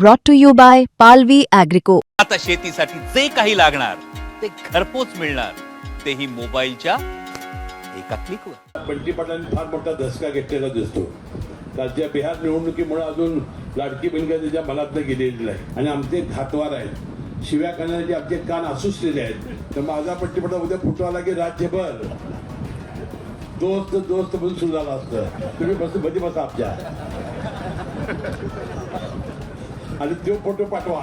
brought to you by Palvi Agrico. आता शेतीसाठी जे काही लागणार ते घरपोच मिळणार. तेही मोबाईलच्या एका क्लिकवर बंटी पाटलांनी फार मोठा धसका घेतलेला दिसतो. कालच्या बिहार निवडणुकीमुळे अजून लाडकी बहीण काय त्याच्या मनातनं गेलेली नाही. आणि आमचे घातवार आहेत. शिव्या करण्याचे आमचे कान असूसलेले आहेत. तर माझा पाटला उद्या फुटो आला की राज्यभर दोस्त दोस्त म्हणून सुरू झाला असतं. तुम्ही बसमध्ये बसा आमच्या. आणि तो फोटो पाठवा.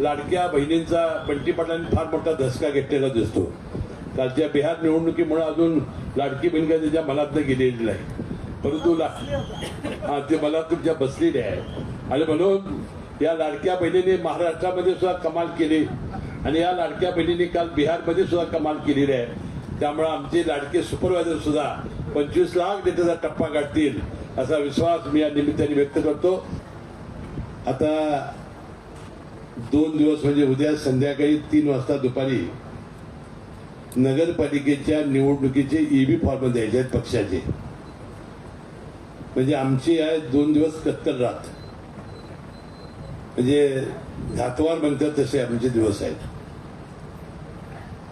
लाडक्या बहिणींचा बंटी पाटलांनी फार मोठा धसका घेतलेला दिसतो. कालच्या बिहार निवडणुकीमुळे अजून लाडकी बहीण काय त्याच्या मनात गेलेली नाही. परंतु ला हा ते मला तुमच्या बसलेले आहे. आणि म्हणून या लाडक्या बहिणीने महाराष्ट्रामध्ये सुद्धा कमाल केली. आणि या लाडक्या बहिणीने काल बिहारमध्ये सुद्धा कमाल केलेली आहे. त्यामुळे आमचे लाडके सुपरवायझर सुद्धा पंचवीस लाख नेत्याचा टप्पा गाठतील असा विश्वास मी या निमित्ताने व्यक्त करतो. आता दोन दिवस म्हणजे उद्या संध्याकाळी तीन वाजता दुपारी नगरपालिकेच्या निवडणुकीचे ईव्ही फॉर्म द्यायचे आहेत पक्षाचे. म्हणजे आमची आहे दोन दिवस कत्तर रात म्हणजे धातवार म्हणतात तसे आमचे दिवस आहेत.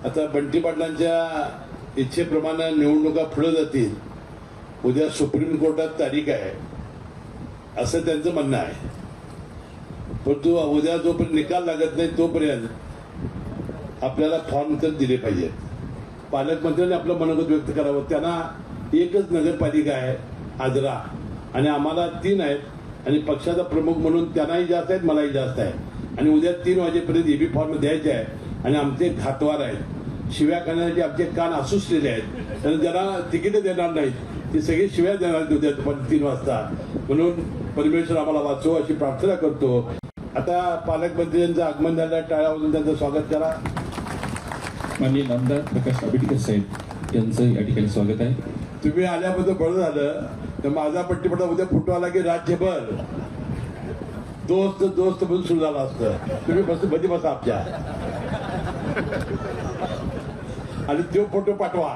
आता बंटी पाटलांच्या इच्छेप्रमाणे निवडणुका पुढे जातील. उद्या सुप्रीम कोर्टात तारीख आहे. असं त्यांचं म्हणणं आहे. परंतु उद्या जोपर्यंत निकाल लागत नाही तोपर्यंत आपल्याला फॉर्म तर दिले पाहिजेत. पालकमंत्र्यांनी आपलं मनोगत व्यक्त करावं. त्यांना एकच नगरपालिका आहे आजरा. आणि आम्हाला तीन आहेत. आणि पक्षाचा प्रमुख म्हणून त्यांनाही जास्त आहेत मलाही जास्त आहे आणि उद्या तीन वाजेपर्यंत ईबी फॉर्म द्यायचे आहे आणि आमचे खातवार आहेत. शिव्या करण्याचे आमचे कान असूसलेले आहेत. तर ज्यांना तिकीट देणार नाहीत ते सगळे शिव्या देणार उद्या दुपारी तीन वाजता. म्हणून परमेश्वर आम्हाला वाचो अशी प्रार्थना करतो. आता पालकमंत्र्यांचं आगमन झालं टाळ्या वाजून त्यांचं स्वागत करा. माननीय नामदार प्रकाश आंबेडकर साहेब यांचं या ठिकाणी स्वागत आहे. तुम्ही आल्याबद्दल बरं झालं तर माझा पट्टीपटा उद्या फुटो आला की राज्यभर दोस्त दोस्त म्हणून सुरू झाला असतं. तुम्ही बसमध्ये बसा आमच्या. आणि तो फोटो पाठवा.